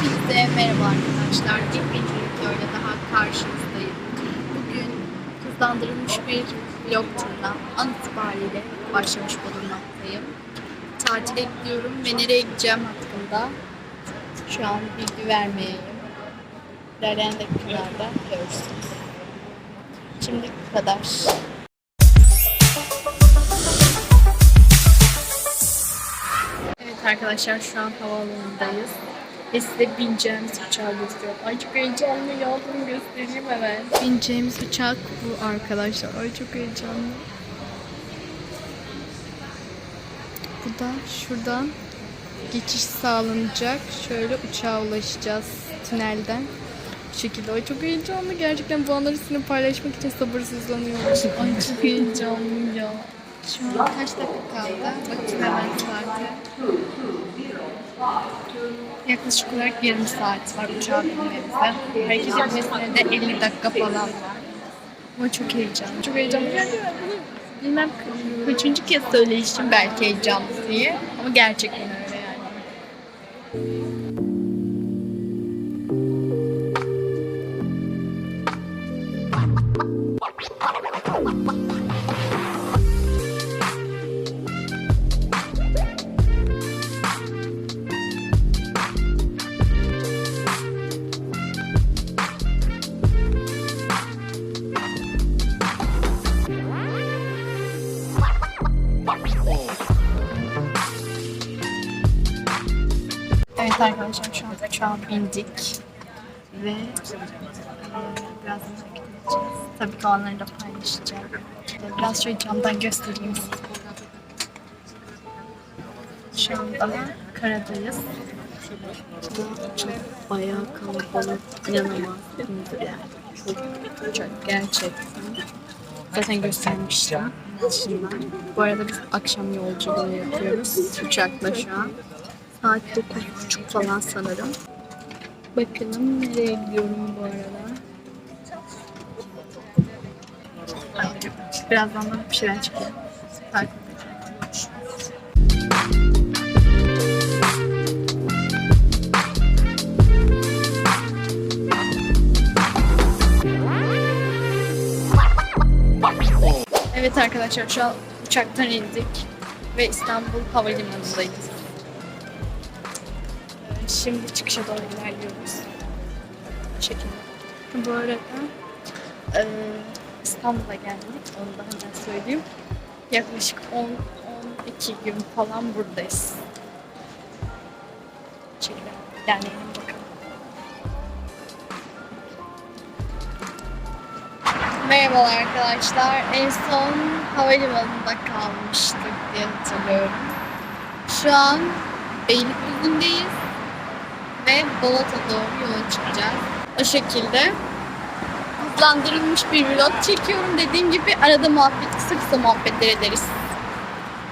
Hepinize merhaba arkadaşlar. İlk bir videoyla daha karşınızdayım. Bugün hızlandırılmış bir vlog turuna an itibariyle başlamış bulunmaktayım. Tatile gidiyorum ve nereye gideceğim hakkında şu an bilgi vermeyeyim. İlerleyen dakikalarda görürsünüz. Şimdi bu kadar. Evet arkadaşlar şu an havaalanındayız. Ve size bineceğimiz uçağı gösteriyorum. Ay çok heyecanlı ya bunu göstereyim hemen. Bineceğimiz uçak bu arkadaşlar. Ay çok heyecanlı. Bu da şuradan geçiş sağlanacak. Şöyle uçağa ulaşacağız tünelden. Bu şekilde. Ay çok heyecanlı. Gerçekten bu anları sizinle paylaşmak için sabırsızlanıyorum. Ay çok heyecanlı ya. Şu an kaç dakika kaldı? Bakayım hemen saate. Yaklaşık olarak yarım saat var uçağa binmemize. Hareket etmesine de 50 dakika falan var. Ama çok heyecanlı. Çok heyecanlı. Yani ben bunu bilmem kaçıncı kez söyleyişim belki heyecanlı diye. Ama gerçekten öyle yani. Bindik ve e, biraz hareket edeceğiz. Tabii ki onları da paylaşacağım. Biraz şöyle camdan göstereyim size. Şu an daha karadayız. Çok bayağı kalabalık. İnanılmaz. Yani. Çok, çok gerçekten. Zaten göstermiştim. Şimdi. Bu arada biz akşam yolculuğu yapıyoruz. Uçakla şu an. Saat 9.30 falan sanırım. Bakalım nereye gidiyorum bu arada. Birazdan da bir şeyler çıkıyor. Takip. Evet arkadaşlar şu an uçaktan indik ve İstanbul Havalimanı'ndayız. Şimdi çıkışa doğru ilerliyoruz. Bu şekilde. Bu arada e, İstanbul'a geldik. Onu da hemen söyleyeyim. Yaklaşık 10-12 gün falan buradayız. Bu şekilde. Derneğine bakalım. Merhabalar arkadaşlar. En son havalimanında kalmıştık diye hatırlıyorum. Şu an Beylikdüzü'ndeyiz ve Balat'a doğru yola çıkacağız. O şekilde hızlandırılmış bir vlog çekiyorum. Dediğim gibi arada muhabbet, kısa kısa muhabbetler ederiz.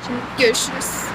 Şimdi görüşürüz.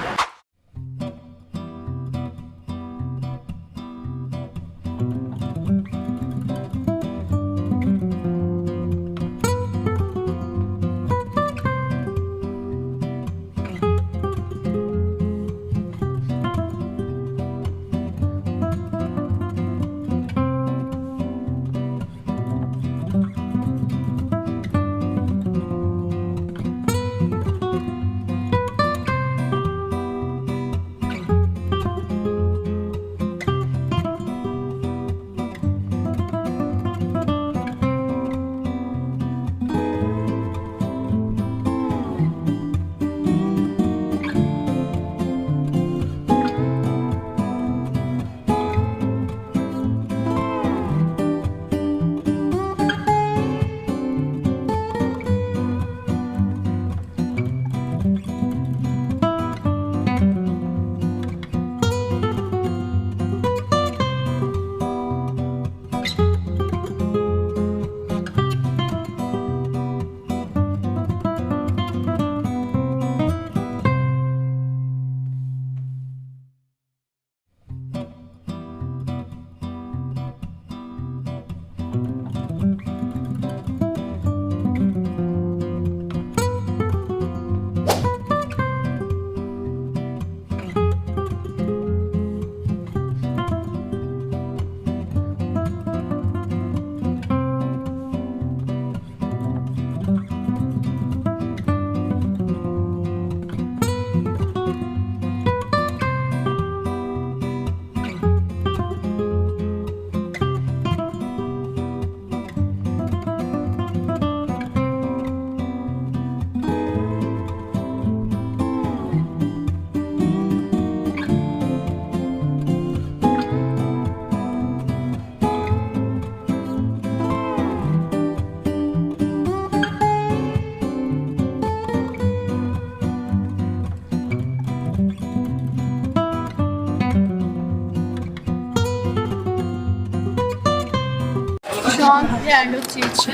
Loti için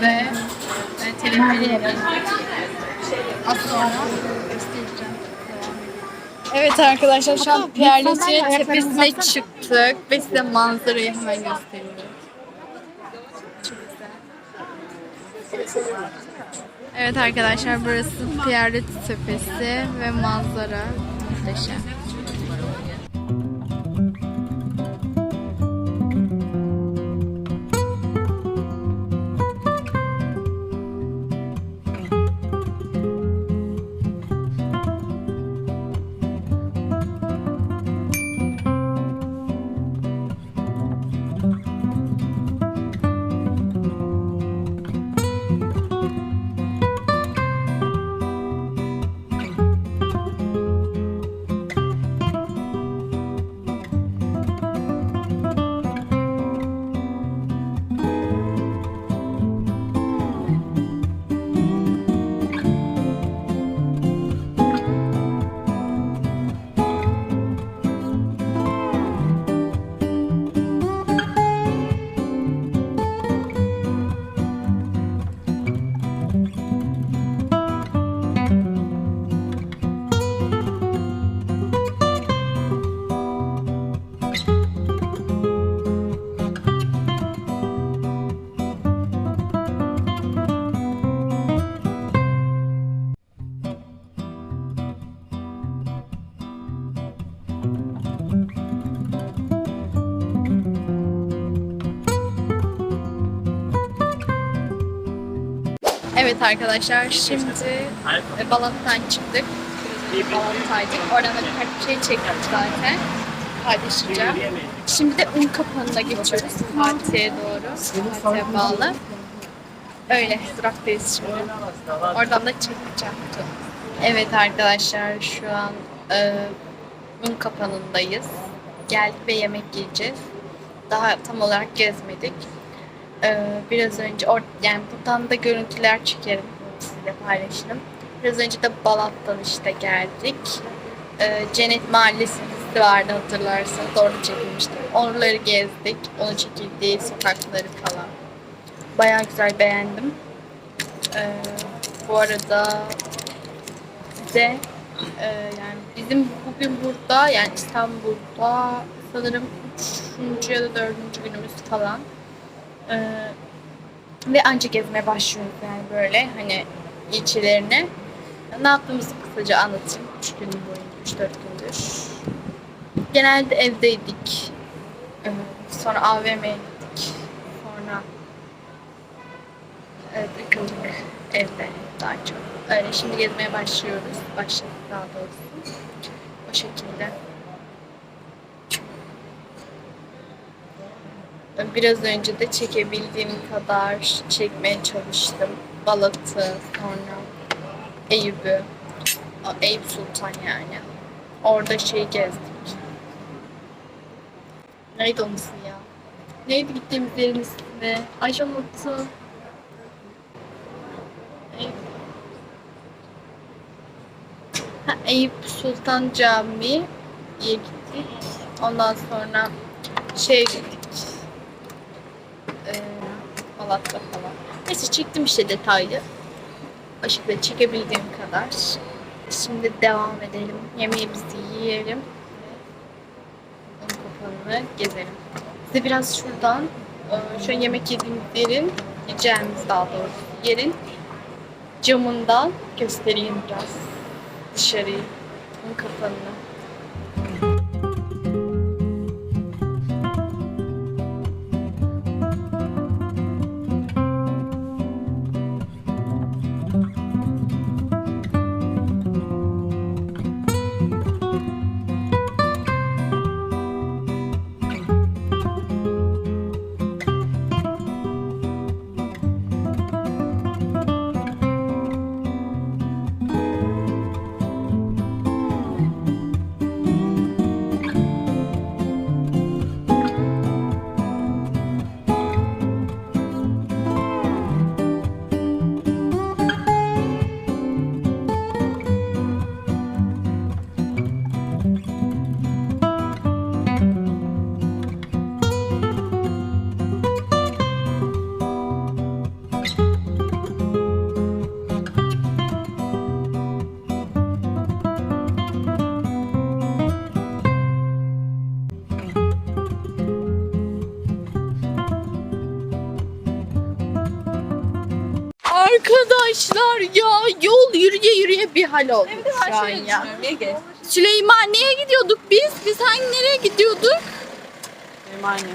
ve e, teleferi yemek. Az sonra göstereceğim. Evet arkadaşlar şu an Pierre Loti'nin tepesine çıktık ve size manzarayı hemen güzel. Evet arkadaşlar burası Pierre Loti tepesi ve manzara muhteşem. Evet arkadaşlar şimdi e, Balat'tan çıktık. Balat'taydık. Oradan da birkaç şey çektik zaten. Paylaşacağım. Şimdi de un kapanına geçiyoruz. Fatih'e doğru. Fatih'e bağlı. Öyle duraktayız şimdi. Oradan da çekeceğim. Evet arkadaşlar şu an e, un kapanındayız. Geldik ve yemek yiyeceğiz. Daha tam olarak gezmedik. Ee, biraz önce or yani buradan da görüntüler çekerim sizinle paylaşırım. Biraz önce de Balat'tan işte geldik. Ee, Cennet Mahallesi vardı hatırlarsanız orada çekilmiştim. Oraları gezdik. Onu çekildiği sokakları falan. Bayağı güzel beğendim. Ee, bu arada size e, yani bizim bugün burada yani İstanbul'da sanırım 3. ya da 4. günümüz falan. Ee, ve ancak gezmeye başlıyoruz yani böyle hani ilçelerine. Ne yaptığımızı kısaca anlatayım. 3 gün boyunca, 3-4 gündür. Genelde evdeydik. Ee, sonra AVM'ye gittik. Sonra evet, takıldık evde daha çok. Öyle şimdi gezmeye başlıyoruz. Başladık daha doğrusu. O şekilde. Biraz önce de çekebildiğim kadar çekmeye çalıştım. Balat'ı, sonra Eyüp'ü, Eyüp Sultan yani. Orada şey gezdik. Neydi onun ismi ya? Neydi gittiğimiz yerin ismi? Ay unuttum. Ha, Eyüp Sultan Camii'ye gittik. Ondan sonra şey Malatya falan. Neyse çektim işte detaylı. Şekilde çekebildiğim kadar. Şimdi devam edelim. Yemeğimizi yiyelim. Onun kapanını gezelim. Size biraz şuradan e, şu yemek yediğimiz yerin, yiyeceğimiz daha doğrusu yerin camından göstereyim biraz dışarıyı. Onun kapanını. Arkadaşlar ya yol yürüye yürüye bir hal oldu de şu an ya. Ege. Süleymaniye'ye gidiyorduk biz. Biz hangi nereye gidiyorduk? Süleymaniye.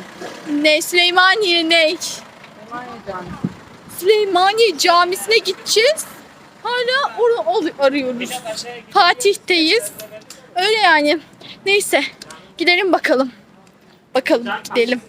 Ne Süleymaniye ne? Süleymaniye Camii. Süleymaniye Camisi'ne gideceğiz. Hala onu arıyoruz. Fatih'teyiz. Öyle yani. Neyse. Gidelim bakalım. Bakalım gidelim.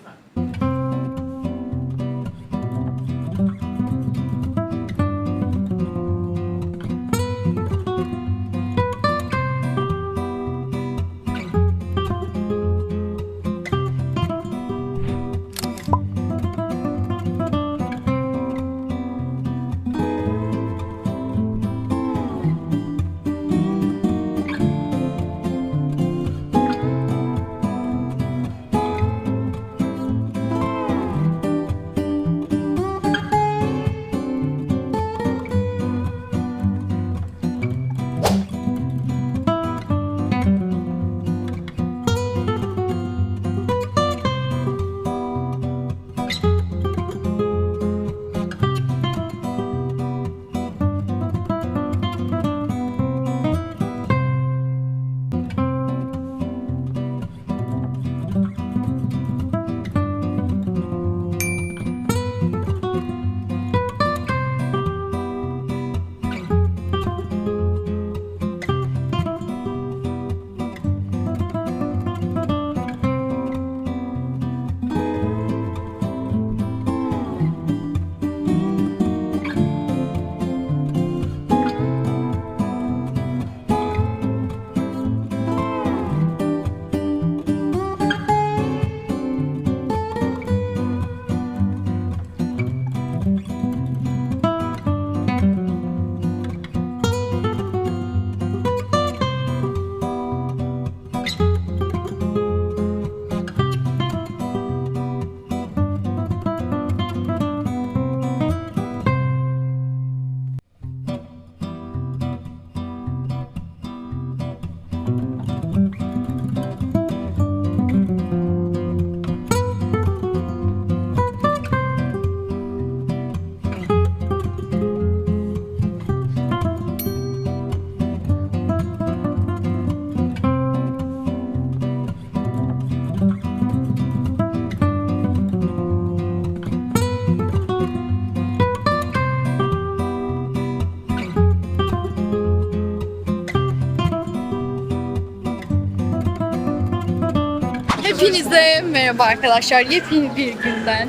Hepinize merhaba arkadaşlar. Yepyeni bir günden.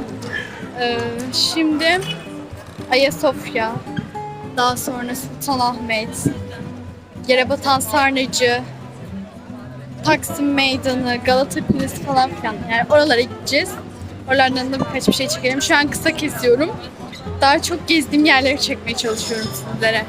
Ee, şimdi Ayasofya, daha sonra Sultanahmet, Yerebatan Sarnıcı, Taksim Meydanı, Galata Kulesi falan filan. Yani oralara gideceğiz. Oralardan da birkaç bir şey çekelim. Şu an kısa kesiyorum. Daha çok gezdiğim yerleri çekmeye çalışıyorum sizlere.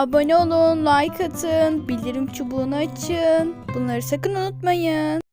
Abone olun, like atın, bildirim çubuğunu açın. Bunları sakın unutmayın.